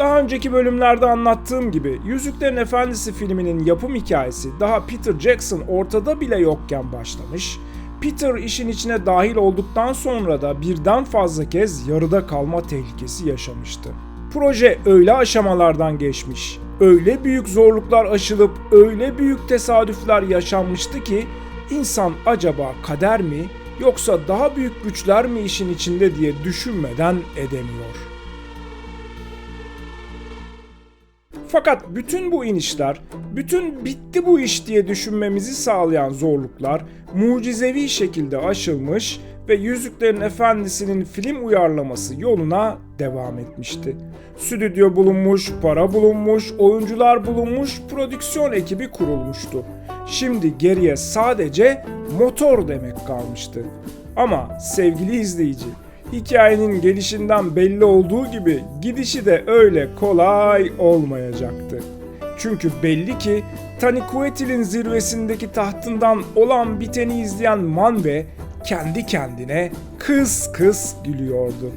Daha önceki bölümlerde anlattığım gibi Yüzüklerin Efendisi filminin yapım hikayesi daha Peter Jackson ortada bile yokken başlamış. Peter işin içine dahil olduktan sonra da birden fazla kez yarıda kalma tehlikesi yaşamıştı. Proje öyle aşamalardan geçmiş, öyle büyük zorluklar aşılıp öyle büyük tesadüfler yaşanmıştı ki insan acaba kader mi yoksa daha büyük güçler mi işin içinde diye düşünmeden edemiyor. Fakat bütün bu inişler, bütün bitti bu iş diye düşünmemizi sağlayan zorluklar mucizevi şekilde aşılmış ve Yüzüklerin Efendisi'nin film uyarlaması yoluna devam etmişti. Stüdyo bulunmuş, para bulunmuş, oyuncular bulunmuş, prodüksiyon ekibi kurulmuştu. Şimdi geriye sadece motor demek kalmıştı. Ama sevgili izleyici, hikayenin gelişinden belli olduğu gibi gidişi de öyle kolay olmayacaktı. Çünkü belli ki Taniquetil'in zirvesindeki tahtından olan biteni izleyen Manve kendi kendine kıs kıs gülüyordu.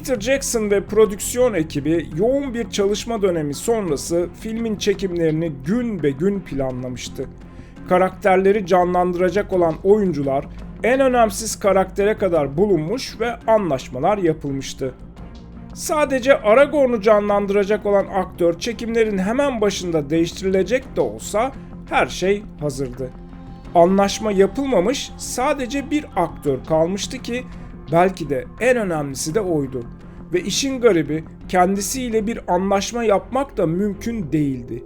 Peter Jackson ve prodüksiyon ekibi yoğun bir çalışma dönemi sonrası filmin çekimlerini gün be gün planlamıştı. Karakterleri canlandıracak olan oyuncular en önemsiz karaktere kadar bulunmuş ve anlaşmalar yapılmıştı. Sadece Aragorn'u canlandıracak olan aktör çekimlerin hemen başında değiştirilecek de olsa her şey hazırdı. Anlaşma yapılmamış sadece bir aktör kalmıştı ki belki de en önemlisi de oydu. Ve işin garibi kendisiyle bir anlaşma yapmak da mümkün değildi.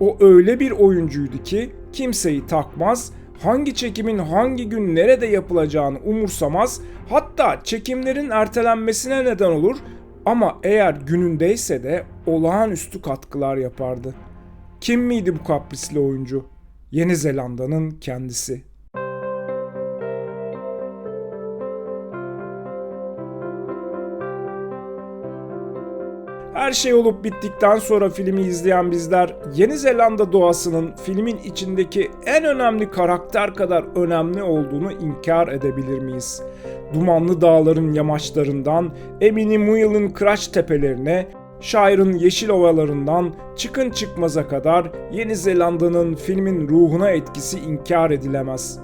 O öyle bir oyuncuydu ki kimseyi takmaz, hangi çekimin hangi gün nerede yapılacağını umursamaz, hatta çekimlerin ertelenmesine neden olur ama eğer günündeyse de olağanüstü katkılar yapardı. Kim miydi bu kaprisli oyuncu? Yeni Zelanda'nın kendisi. Şey olup bittikten sonra filmi izleyen bizler Yeni Zelanda doğasının filmin içindeki en önemli karakter kadar önemli olduğunu inkar edebilir miyiz? Dumanlı dağların yamaçlarından Emini Muil'in kıraç tepelerine, şairin yeşil ovalarından çıkın çıkmaza kadar Yeni Zelanda'nın filmin ruhuna etkisi inkar edilemez.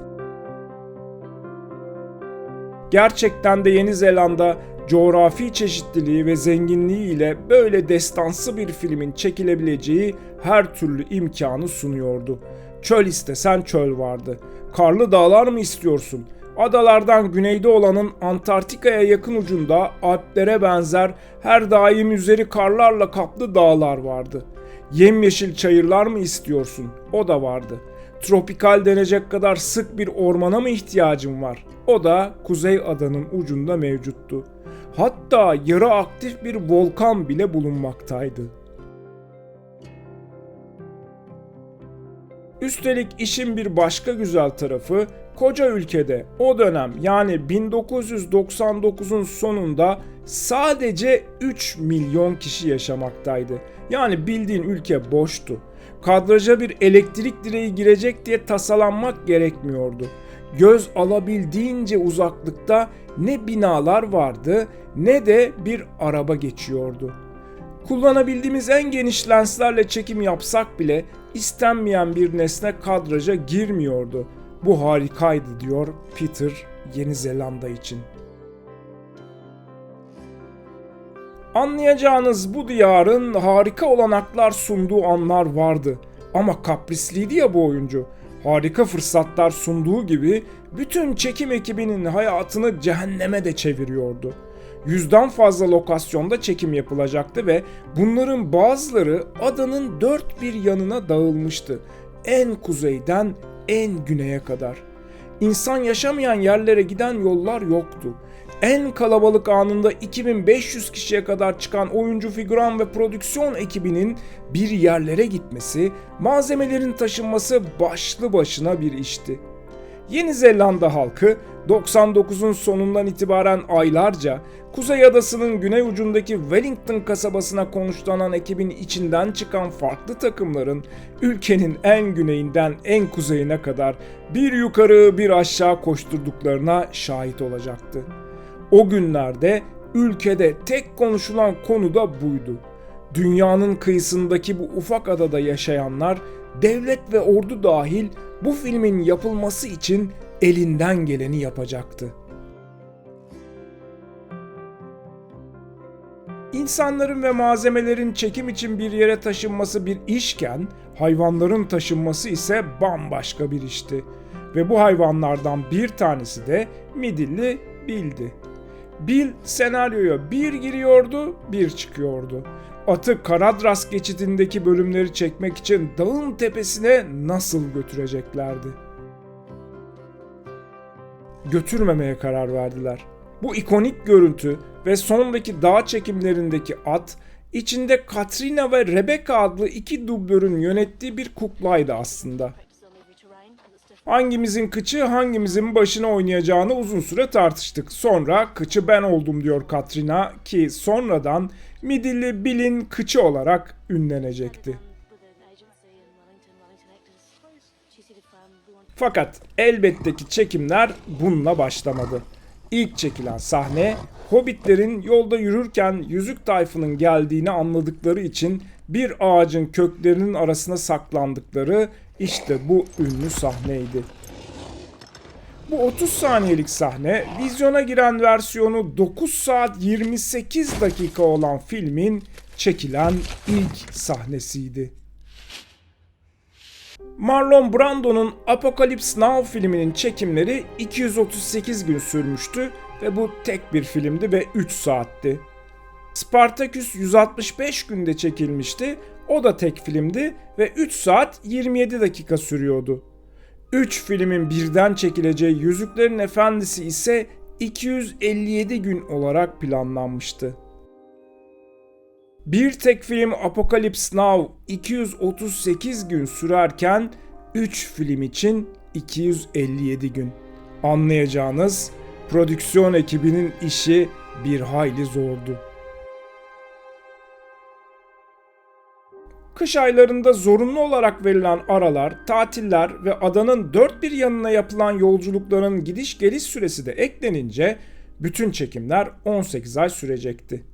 Gerçekten de Yeni Zelanda coğrafi çeşitliliği ve zenginliği ile böyle destansı bir filmin çekilebileceği her türlü imkanı sunuyordu. Çöl istesen çöl vardı. Karlı dağlar mı istiyorsun? Adalardan güneyde olanın Antarktika'ya yakın ucunda Alplere benzer her daim üzeri karlarla kaplı dağlar vardı. Yemyeşil çayırlar mı istiyorsun? O da vardı. Tropikal denecek kadar sık bir ormana mı ihtiyacın var? O da Kuzey Adanın ucunda mevcuttu. Hatta yarı aktif bir volkan bile bulunmaktaydı. Üstelik işin bir başka güzel tarafı koca ülkede o dönem yani 1999'un sonunda sadece 3 milyon kişi yaşamaktaydı. Yani bildiğin ülke boştu. Kadraja bir elektrik direği girecek diye tasalanmak gerekmiyordu. Göz alabildiğince uzaklıkta ne binalar vardı ne de bir araba geçiyordu. Kullanabildiğimiz en geniş lenslerle çekim yapsak bile istenmeyen bir nesne kadraja girmiyordu. Bu harikaydı diyor Peter Yeni Zelanda için. Anlayacağınız bu diyarın harika olanaklar sunduğu anlar vardı. Ama kaprisliydi ya bu oyuncu. Harika fırsatlar sunduğu gibi bütün çekim ekibinin hayatını cehenneme de çeviriyordu. Yüzden fazla lokasyonda çekim yapılacaktı ve bunların bazıları adanın dört bir yanına dağılmıştı. En kuzeyden en güneye kadar. İnsan yaşamayan yerlere giden yollar yoktu. En kalabalık anında 2500 kişiye kadar çıkan oyuncu figüran ve prodüksiyon ekibinin bir yerlere gitmesi, malzemelerin taşınması başlı başına bir işti. Yeni Zelanda halkı 99'un sonundan itibaren aylarca Kuzey Adası'nın güney ucundaki Wellington kasabasına konuşlanan ekibin içinden çıkan farklı takımların ülkenin en güneyinden en kuzeyine kadar bir yukarı bir aşağı koşturduklarına şahit olacaktı. O günlerde ülkede tek konuşulan konu da buydu. Dünyanın kıyısındaki bu ufak adada yaşayanlar devlet ve ordu dahil bu filmin yapılması için elinden geleni yapacaktı. İnsanların ve malzemelerin çekim için bir yere taşınması bir işken, hayvanların taşınması ise bambaşka bir işti. Ve bu hayvanlardan bir tanesi de Midilli Bill'di. Bill senaryoya bir giriyordu, bir çıkıyordu. Atı Karadras geçidindeki bölümleri çekmek için dağın tepesine nasıl götüreceklerdi? Götürmemeye karar verdiler. Bu ikonik görüntü ve sonraki dağ çekimlerindeki at, içinde Katrina ve Rebecca adlı iki dublörün yönettiği bir kuklaydı aslında. Hangimizin kıçı hangimizin başına oynayacağını uzun süre tartıştık. Sonra kıçı ben oldum diyor Katrina ki sonradan Midilli Bill'in kıçı olarak ünlenecekti. Fakat elbette ki çekimler bununla başlamadı. İlk çekilen sahne Hobbitlerin yolda yürürken yüzük tayfının geldiğini anladıkları için bir ağacın köklerinin arasına saklandıkları işte bu ünlü sahneydi. Bu 30 saniyelik sahne vizyona giren versiyonu 9 saat 28 dakika olan filmin çekilen ilk sahnesiydi. Marlon Brando'nun Apocalypse Now filminin çekimleri 238 gün sürmüştü ve bu tek bir filmdi ve 3 saatti. Spartacus 165 günde çekilmişti. O da tek filmdi ve 3 saat 27 dakika sürüyordu. 3 filmin birden çekileceği Yüzüklerin Efendisi ise 257 gün olarak planlanmıştı. Bir tek film Apocalypse Now 238 gün sürerken 3 film için 257 gün. Anlayacağınız prodüksiyon ekibinin işi bir hayli zordu. Kış aylarında zorunlu olarak verilen aralar, tatiller ve adanın dört bir yanına yapılan yolculukların gidiş geliş süresi de eklenince bütün çekimler 18 ay sürecekti.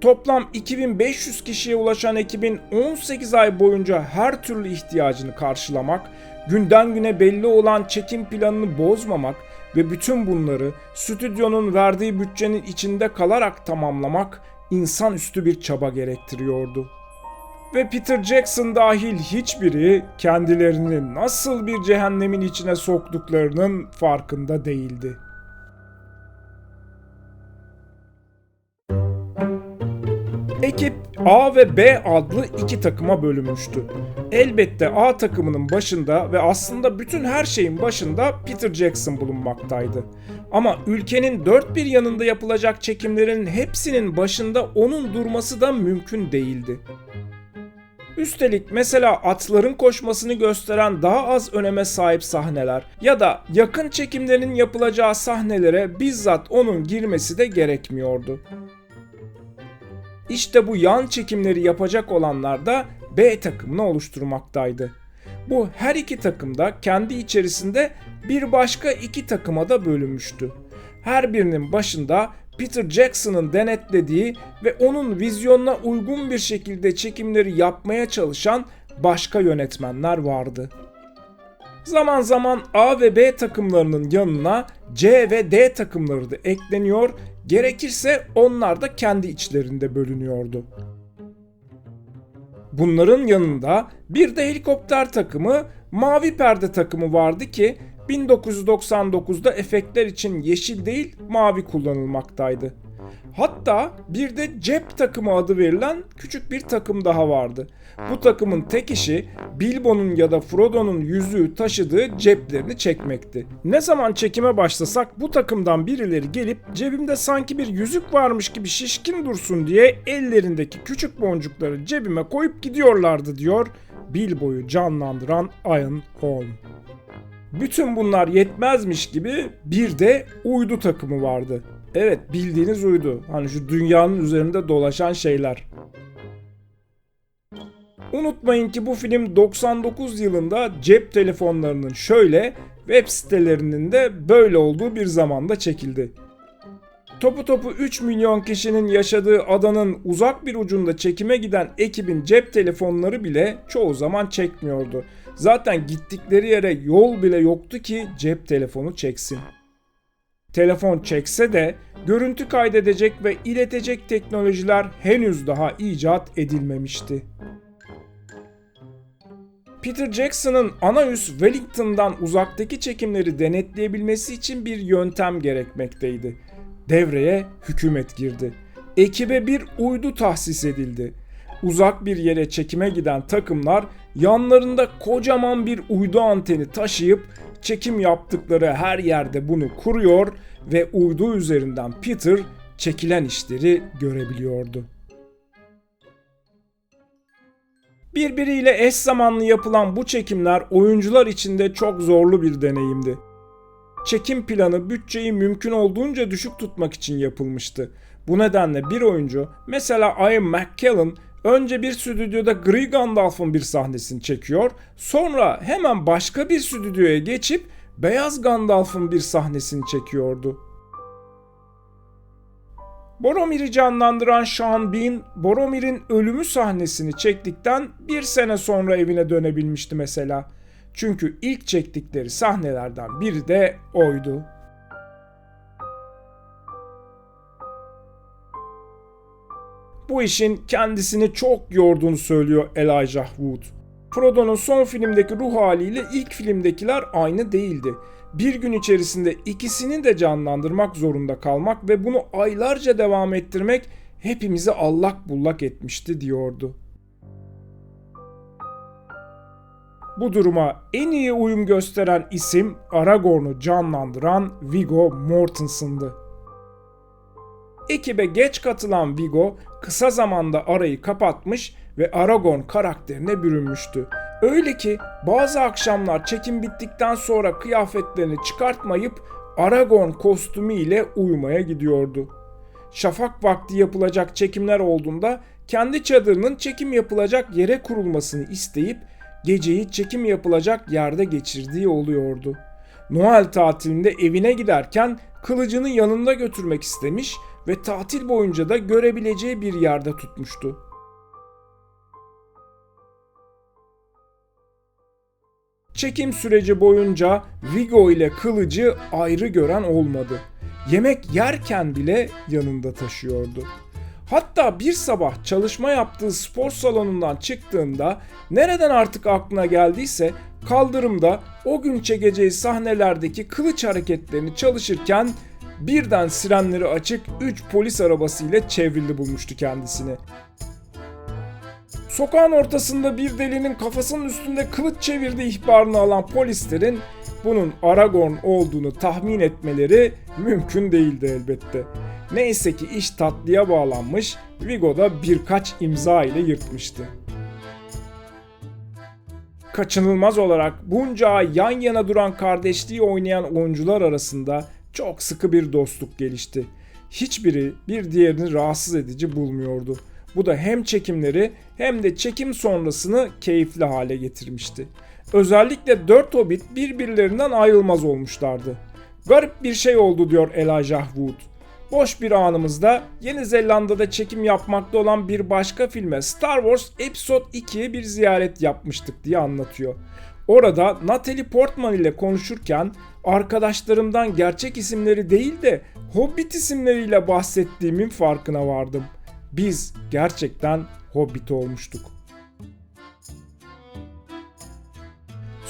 Toplam 2500 kişiye ulaşan ekibin 18 ay boyunca her türlü ihtiyacını karşılamak, günden güne belli olan çekim planını bozmamak ve bütün bunları stüdyonun verdiği bütçenin içinde kalarak tamamlamak insanüstü bir çaba gerektiriyordu. Ve Peter Jackson dahil hiçbiri kendilerini nasıl bir cehennemin içine soktuklarının farkında değildi. Ekip A ve B adlı iki takıma bölünmüştü. Elbette A takımının başında ve aslında bütün her şeyin başında Peter Jackson bulunmaktaydı. Ama ülkenin dört bir yanında yapılacak çekimlerin hepsinin başında onun durması da mümkün değildi. Üstelik mesela atların koşmasını gösteren daha az öneme sahip sahneler ya da yakın çekimlerin yapılacağı sahnelere bizzat onun girmesi de gerekmiyordu. İşte bu yan çekimleri yapacak olanlar da B takımını oluşturmaktaydı. Bu her iki takım da kendi içerisinde bir başka iki takıma da bölünmüştü. Her birinin başında Peter Jackson'ın denetlediği ve onun vizyonuna uygun bir şekilde çekimleri yapmaya çalışan başka yönetmenler vardı. Zaman zaman A ve B takımlarının yanına C ve D takımları da ekleniyor, gerekirse onlar da kendi içlerinde bölünüyordu. Bunların yanında bir de helikopter takımı, mavi perde takımı vardı ki 1999'da efektler için yeşil değil mavi kullanılmaktaydı. Hatta bir de cep takımı adı verilen küçük bir takım daha vardı. Bu takımın tek işi Bilbo'nun ya da Frodo'nun yüzüğü taşıdığı ceplerini çekmekti. Ne zaman çekime başlasak bu takımdan birileri gelip cebimde sanki bir yüzük varmış gibi şişkin dursun diye ellerindeki küçük boncukları cebime koyup gidiyorlardı diyor Bilbo'yu canlandıran Ian Holm. Bütün bunlar yetmezmiş gibi bir de uydu takımı vardı. Evet bildiğiniz uydu. Hani şu dünyanın üzerinde dolaşan şeyler. Unutmayın ki bu film 99 yılında cep telefonlarının şöyle, web sitelerinin de böyle olduğu bir zamanda çekildi. Topu topu 3 milyon kişinin yaşadığı adanın uzak bir ucunda çekime giden ekibin cep telefonları bile çoğu zaman çekmiyordu. Zaten gittikleri yere yol bile yoktu ki cep telefonu çeksin. Telefon çekse de görüntü kaydedecek ve iletecek teknolojiler henüz daha icat edilmemişti. Peter Jackson'ın ana üs Wellington'dan uzaktaki çekimleri denetleyebilmesi için bir yöntem gerekmekteydi. Devreye hükümet girdi. Ekibe bir uydu tahsis edildi. Uzak bir yere çekime giden takımlar yanlarında kocaman bir uydu anteni taşıyıp çekim yaptıkları her yerde bunu kuruyor ve uydu üzerinden Peter çekilen işleri görebiliyordu. Birbiriyle eş zamanlı yapılan bu çekimler oyuncular için de çok zorlu bir deneyimdi. Çekim planı bütçeyi mümkün olduğunca düşük tutmak için yapılmıştı. Bu nedenle bir oyuncu, mesela Ian McKellen, önce bir stüdyoda Gri Gandalf'ın bir sahnesini çekiyor, sonra hemen başka bir stüdyoya geçip Beyaz Gandalf'ın bir sahnesini çekiyordu. Boromir'i canlandıran Sean Bean, Boromir'in ölümü sahnesini çektikten bir sene sonra evine dönebilmişti mesela. Çünkü ilk çektikleri sahnelerden biri de oydu. Bu işin kendisini çok yorduğunu söylüyor Elijah Wood. Frodo'nun son filmdeki ruh haliyle ilk filmdekiler aynı değildi. Bir gün içerisinde ikisini de canlandırmak zorunda kalmak ve bunu aylarca devam ettirmek hepimizi allak bullak etmişti diyordu. Bu duruma en iyi uyum gösteren isim Aragorn'u canlandıran Viggo Mortensen'dı. Ekibe geç katılan Viggo kısa zamanda arayı kapatmış ve Aragorn karakterine bürünmüştü. Öyle ki bazı akşamlar çekim bittikten sonra kıyafetlerini çıkartmayıp Aragorn kostümü ile uyumaya gidiyordu. Şafak vakti yapılacak çekimler olduğunda kendi çadırının çekim yapılacak yere kurulmasını isteyip geceyi çekim yapılacak yerde geçirdiği oluyordu. Noel tatilinde evine giderken kılıcını yanında götürmek istemiş ve tatil boyunca da görebileceği bir yerde tutmuştu. Çekim süreci boyunca Vigo ile kılıcı ayrı gören olmadı. Yemek yerken bile yanında taşıyordu. Hatta bir sabah çalışma yaptığı spor salonundan çıktığında nereden artık aklına geldiyse kaldırımda o gün çekeceği sahnelerdeki kılıç hareketlerini çalışırken birden sirenleri açık 3 polis arabası ile çevrildi bulmuştu kendisini. Sokağın ortasında bir delinin kafasının üstünde kılıç çevirdiği ihbarını alan polislerin bunun Aragorn olduğunu tahmin etmeleri mümkün değildi elbette. Neyse ki iş tatlıya bağlanmış, Vigo da birkaç imza ile yırtmıştı. Kaçınılmaz olarak bunca yan yana duran kardeşliği oynayan oyuncular arasında çok sıkı bir dostluk gelişti. Hiçbiri bir diğerini rahatsız edici bulmuyordu. Bu da hem çekimleri hem de çekim sonrasını keyifli hale getirmişti. Özellikle dört hobbit birbirlerinden ayrılmaz olmuşlardı. Garip bir şey oldu diyor Elijah Wood. Boş bir anımızda Yeni Zelanda'da çekim yapmakta olan bir başka filme Star Wars Episode 2'ye bir ziyaret yapmıştık diye anlatıyor. Orada Natalie Portman ile konuşurken arkadaşlarımdan gerçek isimleri değil de Hobbit isimleriyle bahsettiğimin farkına vardım. Biz gerçekten Hobbit olmuştuk.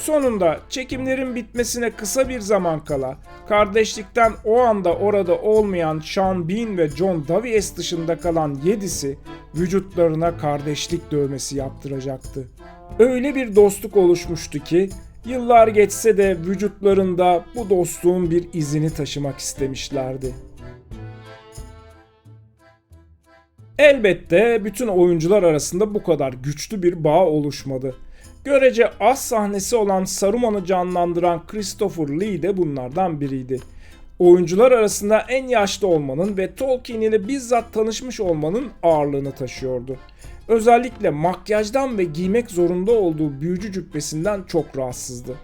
Sonunda çekimlerin bitmesine kısa bir zaman kala kardeşlikten o anda orada olmayan Sean Bean ve John Davies dışında kalan yedisi vücutlarına kardeşlik dövmesi yaptıracaktı. Öyle bir dostluk oluşmuştu ki yıllar geçse de vücutlarında bu dostluğun bir izini taşımak istemişlerdi. Elbette bütün oyuncular arasında bu kadar güçlü bir bağ oluşmadı. Görece az sahnesi olan Saruman'ı canlandıran Christopher Lee de bunlardan biriydi. Oyuncular arasında en yaşlı olmanın ve Tolkien ile bizzat tanışmış olmanın ağırlığını taşıyordu. Özellikle makyajdan ve giymek zorunda olduğu büyücü cübbesinden çok rahatsızdı.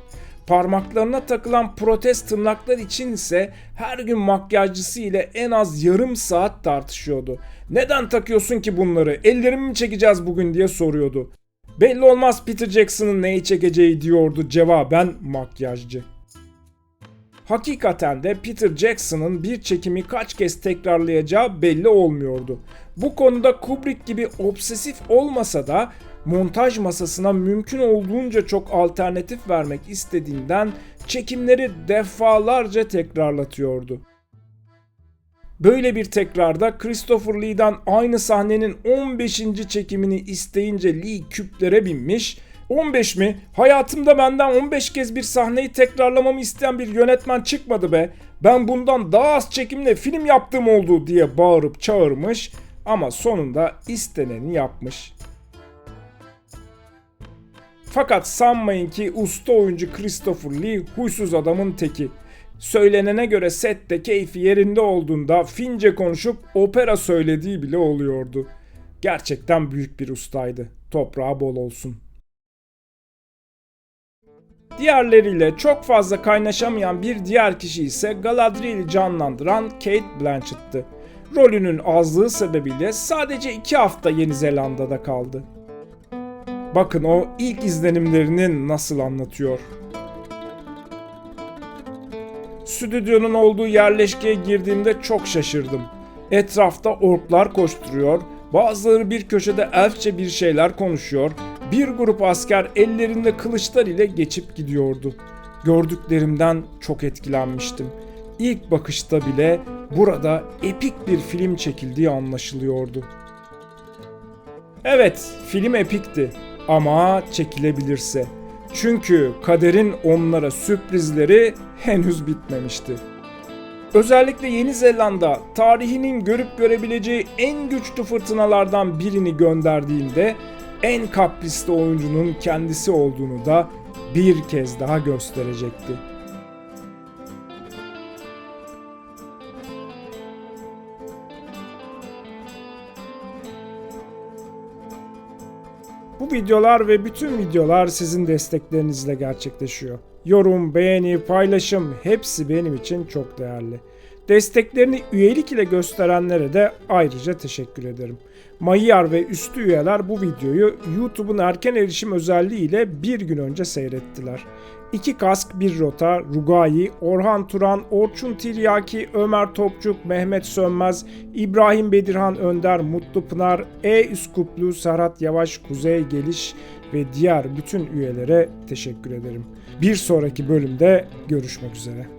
Parmaklarına takılan protez tırnaklar için ise her gün makyajcısı ile en az yarım saat tartışıyordu. Neden takıyorsun ki bunları? Ellerimi mi çekeceğiz bugün diye soruyordu. Belli olmaz Peter Jackson'ın neyi çekeceği diyordu cevaben makyajcı. Hakikaten de Peter Jackson'ın bir çekimi kaç kez tekrarlayacağı belli olmuyordu. Bu konuda Kubrick gibi obsesif olmasa da montaj masasına mümkün olduğunca çok alternatif vermek istediğinden çekimleri defalarca tekrarlatıyordu. Böyle bir tekrarda Christopher Lee'den aynı sahnenin 15. çekimini isteyince Lee küplere binmiş 15 mi? Hayatımda benden 15 kez bir sahneyi tekrarlamamı isteyen bir yönetmen çıkmadı be. Ben bundan daha az çekimle film yaptığım oldu diye bağırıp çağırmış ama sonunda isteneni yapmış. Fakat sanmayın ki usta oyuncu Christopher Lee huysuz adamın teki. Söylenene göre sette keyfi yerinde olduğunda Fince konuşup opera söylediği bile oluyordu. Gerçekten büyük bir ustaydı. Toprağı bol olsun. Diğerleriyle çok fazla kaynaşamayan bir diğer kişi ise Galadriel'i canlandıran Kate Blanchett'tı. Rolünün azlığı sebebiyle sadece iki hafta Yeni Zelanda'da kaldı. Bakın o ilk izlenimlerini nasıl anlatıyor. Stüdyonun olduğu yerleşkeye girdiğimde çok şaşırdım. Etrafta orklar koşturuyor, bazıları bir köşede elfçe bir şeyler konuşuyor, bir grup asker ellerinde kılıçlar ile geçip gidiyordu. Gördüklerimden çok etkilenmiştim. İlk bakışta bile burada epik bir film çekildiği anlaşılıyordu. Evet, film epikti ama çekilebilirse. Çünkü kaderin onlara sürprizleri henüz bitmemişti. Özellikle Yeni Zelanda tarihinin görüp görebileceği en güçlü fırtınalardan birini gönderdiğinde en kaprisli oyuncunun kendisi olduğunu da bir kez daha gösterecekti. Bu videolar ve bütün videolar sizin desteklerinizle gerçekleşiyor. Yorum, beğeni, paylaşım hepsi benim için çok değerli. Desteklerini üyelik ile gösterenlere de ayrıca teşekkür ederim. Mayyar ve üstü üyeler bu videoyu YouTube'un erken erişim özelliği ile bir gün önce seyrettiler. İki kask, bir rota, Rugayi, Orhan Turan, Orçun Tiryaki, Ömer Topçuk, Mehmet Sönmez, İbrahim Bedirhan Önder, Mutlu Pınar, E Üskuplu, Serhat Yavaş, Kuzey Geliş ve diğer bütün üyelere teşekkür ederim. Bir sonraki bölümde görüşmek üzere.